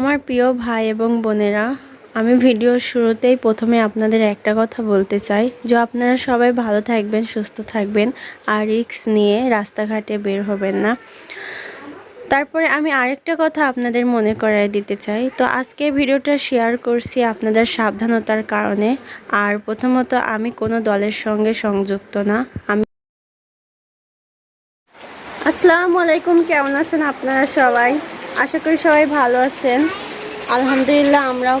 আমার প্রিয় ভাই এবং বোনেরা, আমি ভিডিওর শুরুতেই প্রথমে আপনাদের একটা কথা বলতে চাই, যে আপনারা সবাই ভালো থাকবেন, সুস্থ থাকবেন, আর রিস্ক নিয়ে রাস্তাঘাটে বের হবেন না। তারপরে আমি আরেকটা কথা আপনাদের মনে করাই দিতে চাই, তো আজকে ভিডিওটা শেয়ার করছি আপনাদের সাবধানতার কারণে, আর প্রথমত আমি কোনো দলের সঙ্গে সংযুক্ত না, আমি আসসালামু আলাইকুম, কেমন আছেন আপনারা সবাই? আশা করি সবাই ভালো আছেন। আলহামদুলিল্লাহ আমরাও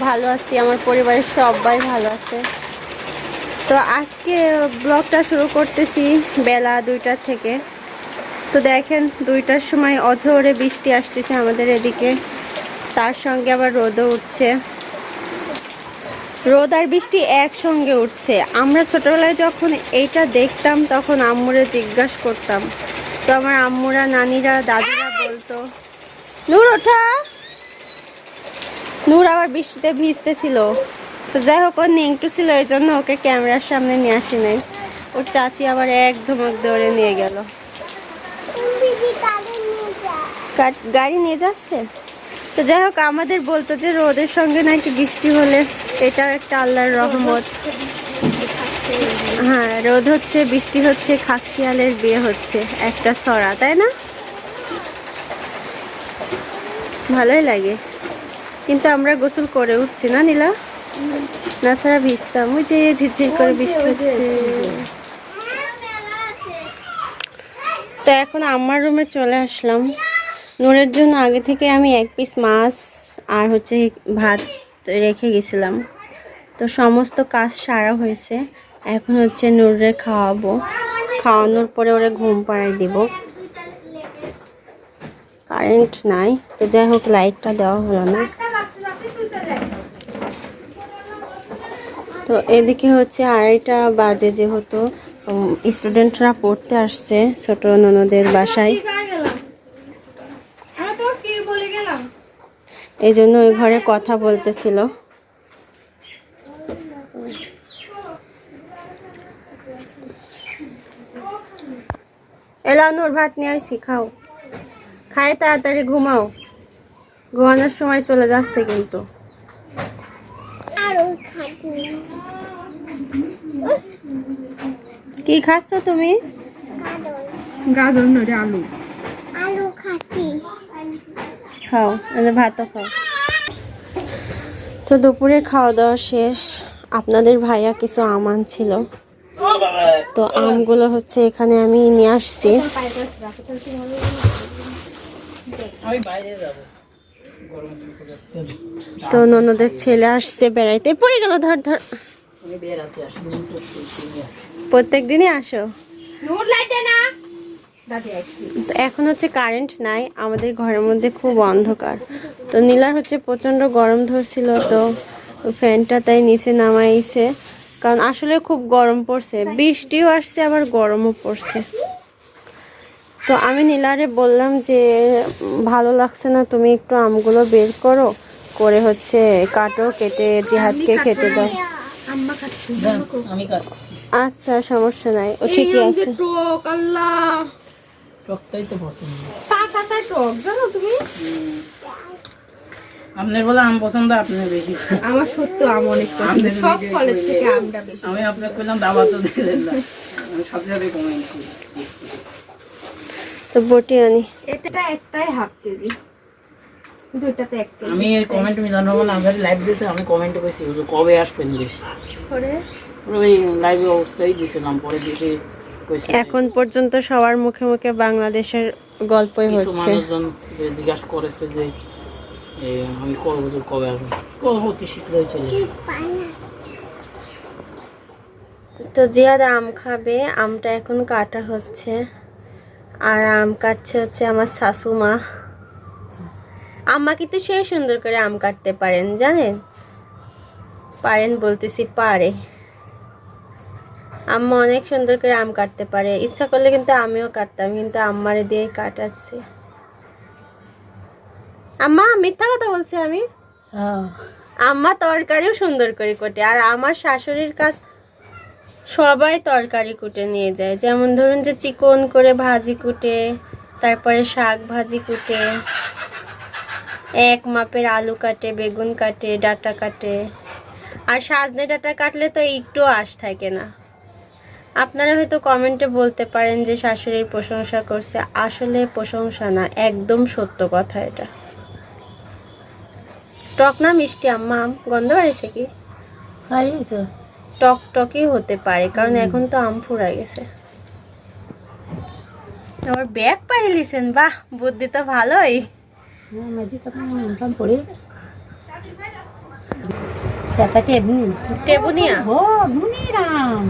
ভালো আছি, আমার পরিবারের সবাই ভালো আছে। তো আজকে ব্লগটা শুরু করতেছি বেলা দুইটা থেকে। তো দেখেন, দুইটার সময় অঝোরে বৃষ্টি আসতেছে আমাদের এদিকে। তার সঙ্গে আবার রোদও উঠছে। রোদ আর বৃষ্টি একসঙ্গে উঠছে। আমরা ছোটোবেলায় যখন এইটা দেখতাম, তখন আম্মুরে জিজ্ঞাসা করতাম। তো আমার আম্মুরা, নানিরা, দাদিরা নূর ওঠা। নূর আবার বৃষ্টিতে ভিজতেছিল। তো যাই হোক ওর নেংটু ছিল এই জন্য ওকে ক্যামেরার সামনে নিয়ে আসি নাই। ওর চাচি আবার এক ধমক দৌড়ে নিয়ে গেল। গাড়ি নিয়ে যাচ্ছে? তো যাই হোক আমাদের বলতো যে রোদের সঙ্গে নাকি বৃষ্টি হলে এটাও একটা আল্লাহর রহমত। হ্যাঁ রোদ হচ্ছে বৃষ্টি হচ্ছে খাকশিয়ালের বিয়ে হচ্ছে একটা সরা তাই না? ভালোই লাগে। কিন্তু আমরা গোসল করে উঠছি না নীলা? না ছাড়া ভিজতাম। ওই যে ঝিরঝির করে বৃষ্টি হচ্ছে। তো এখন আমার রুমে চলে আসলাম। নূরের জন্য আগে থেকে আমি এক পিস মাছ আর হচ্ছে ভাত রেখে গেছিলাম। তো সমস্ত কাজ সারা হয়েছে। এখন হচ্ছে নূরে খাওয়াবো। খাওয়ানোর পরে ওরে ঘুম পাড়াই দিব। কারেন্ট নাই। তো যাই হোক লাইটটা দেওয়া হলো না। তো এদিকে হচ্ছে আড়াইটা বাজে যেহেতু স্টুডেন্টরা পড়তে আসছে ছোট ননদের বাসায়। এই জন্য ওই ঘরে কথা বলতেছিল। এলাও, নূর ভাত নিয়ে আইসি খাও। খায় তাড়াতাড়ি ঘুমাও। ঘুমানোর সময় চলে যাচ্ছে কিন্তু। কি খাচ্ছ তুমি? গাজর নড়ে আলু। আলু খাচ্ছি। খাও মানে ভাতও খাও। তো দুপুরে খাওয়া দাওয়া শেষ। আপনাদের ভাইয়া কিছু আম আনছিল তো আমগুলো হচ্ছে এখানে আমি নিয়ে আসছি। তো ননদের ছেলে আসছে বেড়াইতে। পড়ে গেল ধর ধর। প্রত্যেক দিনই আসো। না। দাদি আসছি তো এখন হচ্ছে কারেন্ট নাই আমাদের ঘরের মধ্যে খুব অন্ধকার। তো নীলার হচ্ছে প্রচণ্ড গরম ধরছিল তো ফ্যানটা তাই নিচে নামাইছে। কারণ আসলে খুব গরম পড়ছে বৃষ্টিও আসছে আবার গরমও পড়ছে। তো আমি নীলারে বললাম যে ভালো লাগছে না তুমি একটু আমগুলো বের করো। করে হচ্ছে কাটো কেটে জিহাদকে খেতে দাও। আচ্ছা সমস্যা নাই ও ঠিকই আছে। টক আল্লাহ। টকটাই তো পছন্দ। পাকাটা টক জানো তুমি? আপনার বলে আম পছন্দ আপনি বেশি। আমার সত্য আম অনেক পছন্দ সব নিজের থেকে আমটা বেশি। আমি আপনাকে কইলাম দাবা তো দিলেন না। আমি সাথে সাথে কমেন্ট করি তো বটি আনি। এটা একটাই হাফ কেজি। দুইটাতে এক কেজি। আমি কমেন্ট মিলানো মানে আমাদের লাইভ দিয়েছে আমি কমেন্টে কইছি হুজুর কবে আসবেন দেশ করে ওই লাইভে অবস্থায় দিয়েছিলাম পরে দিকে এখন পর্যন্ত সবার মুখে মুখে বাংলাদেশের গল্পই কিছু হচ্ছে। মানুষজন যে জিজ্ঞাসা করেছে যে আমি কবে হুজুর কবে আসব কবে অতি শীঘ্রই চলে। তো জিয়াদ আম খাবে আমটা এখন কাটা হচ্ছে। আর আম কাটছে হচ্ছে আমার শাশুমা। আম্মা কিন্তু সে সুন্দর করে আম কাটতে পারেন জানেন? পারেন বলতেছি পারে। আম্মা অনেক সুন্দর করে আম কাটতে পারে। ইচ্ছা করলে কিন্তু আমিও কাটতাম কিন্তু আম্মারে দিয়ে কাটাচ্ছি। আম্মা মিথ্যা কথা বলছি আমি? আম্মা তরকারিও সুন্দর করে কোটে আর আমার শাশুড়ির কাছ সবাই তরকারি কুটে নিয়ে যায়। যেমন ধরুন যে চিকন করে ভাজি কুটে, তারপরে শাক ভাজি কুটে, এক মাপের আলু কাটে, বেগুন কাটে, ডাটা কাটে। আর সাজনে ডাটা কাটলে তো একটু আশ থাকে না। আপনারা হয়তো কমেন্টে বলতে পারেন যে শাশুড়ির প্রশংসা করছে। আসলে প্রশংসা না, একদম সত্য কথা এটা। টক না মিষ্টি আম্মা? আম গন্ধ বাড়িছে কি? খাই তো। টক টকই হতে পারে কারণ এখন তো আম ফুরা গেছে। আবার ব্যাগ পাই লিছেন বাহ বুদ্ধি তো ভালোই। এমনি? টেবুনিয়া ও মুনিরাম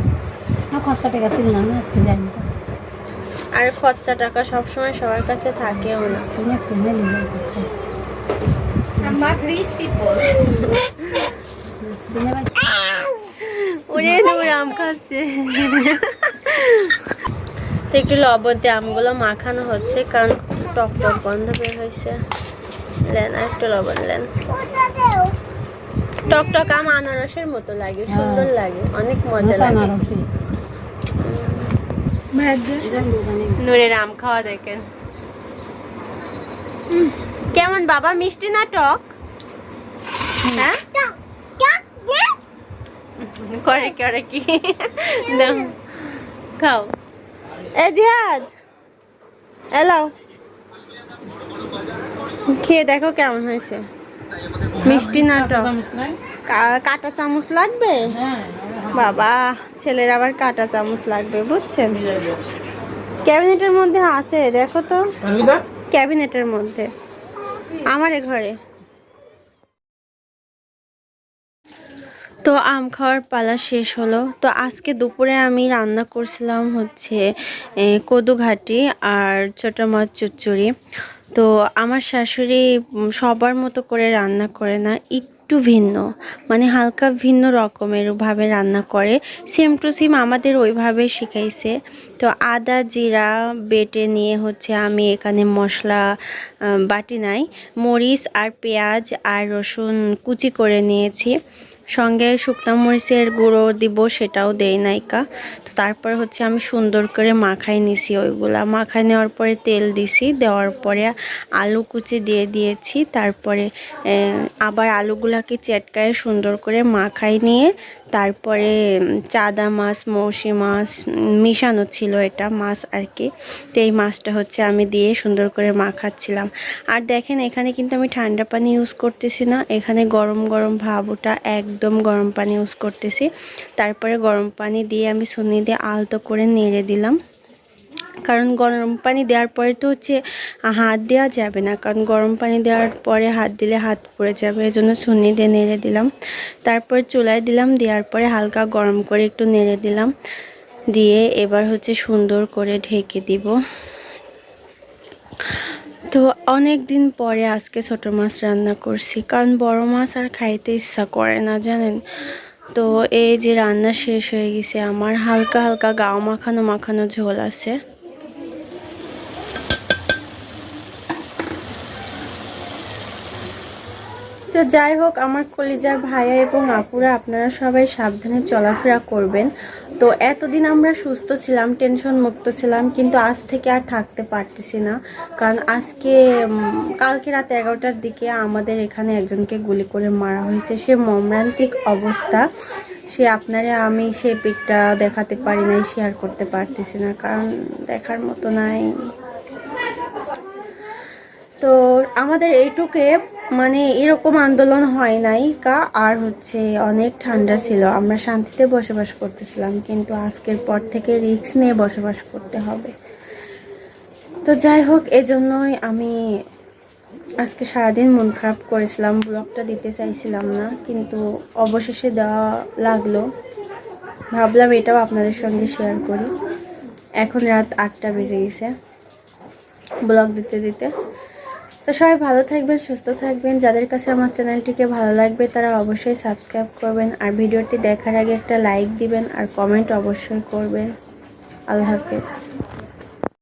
না জানি আর খরচা টাকা সবসময় সবার কাছে থাকেও না। জানি উড়ে দূর আম খাচ্ছে। তো একটু লবণ দিয়ে আমগুলো মাখানো হচ্ছে কারণ টক টক গন্ধ বের হয়েছে। লেন আর একটু লবণ লেন। টক টক আম আনারসের মতো লাগে সুন্দর লাগে অনেক মজা লাগে। নূরের আম খাওয়া দেখেন। কেমন বাবা মিষ্টি না টক? হ্যাঁ? করে করে কি খাও এ জিহাদ এলাও খেয়ে দেখো কেমন হয়েছে? মিষ্টি না টক চামচ কা- কাঁটা চামচ লাগবে? হ্যাঁ বাবা ছেলের আবার কাঁটা চামচ লাগবে বুঝছেন? ক্যাবিনেটের মধ্যে আছে দেখো তো। ক্যাবিনেটের মধ্যে। আমারে ঘরে। তো আম খাওয়ার পালা শেষ হলো। তো আজকে দুপুরে আমি রান্না করছিলাম হচ্ছে এ, কদু ঘাটি আর ছোট মাছ চচ্চড়ি। তো আমার শাশুড়ি সবার মতো করে রান্না করে না একটু ভিন্ন। মানে হালকা ভিন্ন রকমের ভাবে রান্না করে। সেম টু সেম আমাদের ওইভাবে শিখাইছে। তো আদা জিরা বেটে নিয়ে হচ্ছে আমি এখানে মশলা বাটি নাই মরিচ আর পেঁয়াজ আর রসুন কুচি করে নিয়েছি। সঙ্গে শুকনা মরিচের গুঁড়ো দিব সেটাও দেই নাইকা। তো তারপর হচ্ছে আমি সুন্দর করে মাখাই নিছি ওইগুলা। মাখাই নেওয়ার পরে তেল দিছি, দেওয়ার পরে আলু কুচি দিয়ে দিয়েছি। তারপরে আবার আলুগুলাকে চেটকায় সুন্দর করে মাখাই নিয়ে তারপরে চাদা মাছ, মৌসি মাছ মিশানো ছিল এটা মাছ আর কি। তো এই মাছটা হচ্ছে আমি দিয়ে সুন্দর করে মাখাচ্ছিলাম। আর দেখেন, এখানে কিন্তু আমি ঠান্ডা পানি ইউজ করতেছি না। এখানে গরম গরম ভাব, ওটা একদম গরম পানি ইউজ করতেছি। তারপরে গরম পানি দিয়ে আমি সুনি দিয়ে আলতো করে নেড়ে দিলাম। কারণ গরম পানি দেওয়ার পরে তো হচ্ছে হাত দেওয়া যাবে না। কারণ গরম পানি দেওয়ার পরে হাত দিলে হাত পড়ে যাবে এই জন্য সুনি দিয়ে নেড়ে দিলাম। তারপর চুলায় দিলাম, দেওয়ার পরে হালকা গরম করে একটু নেড়ে দিলাম। দিয়ে এবার হচ্ছে সুন্দর করে ঢেকে দিব। তো অনেক দিন পরে আজকে ছোট মাছ রান্না করছি, কারণ বড় মাছ আর খাইতে ইচ্ছা করে না, জানেন? তো এই যে রান্না শেষ হয়ে গেছে, আমার হালকা হালকা গাও মাখানো মাখানো ঝোল আছে। তো যাই হোক, আমার কলিজার ভাইয়া এবং আপুরা, আপনারা সবাই সাবধানে চলাফেরা করবেন। তো এতদিন আমরা সুস্থ ছিলাম টেনশন মুক্ত ছিলাম, কিন্তু আজ থেকে আর থাকতে পারতেছি না। কারণ আজকে কালকে রাত এগারোটার দিকে আমাদের এখানে একজনকে গুলি করে মারা হয়েছে। সে মর্মান্তিক অবস্থা। সে আপনারা আমি সে পিকটা দেখাতে পারি নাই শেয়ার করতে পারতেছি না, কারণ দেখার মতো নাই। তো আমাদের এইটুকে মানে এরকম আন্দোলন হয় নাই কা, আর হচ্ছে অনেক ঠান্ডা ছিল। আমরা শান্তিতে বসবাস করতেছিলাম, কিন্তু আজকের পর থেকে রিস্ক নিয়ে বসবাস করতে হবে। তো যাই হোক, এজন্যই আমি আজকে সারাদিন মন খারাপ করেছিলাম ব্লগটা দিতে চাইছিলাম না, কিন্তু অবশেষে দেওয়া লাগল। ভাবলাম এটাও আপনাদের সঙ্গে শেয়ার করি। এখন রাত আটটা বেজে গেছে ব্লগ দিতে দিতে। তো সবাই ভালো থাকবেন, সুস্থ থাকবেন। যাদের কাছে আমার চ্যানেলটিকে ভালো লাগবে, তারা অবশ্যই সাবস্ক্রাইব করবেন। আর ভিডিওটি দেখার আগে একটা লাইক দিবেন আর কমেন্ট অবশ্যই করবেন। আল্লাহ হাফেজ।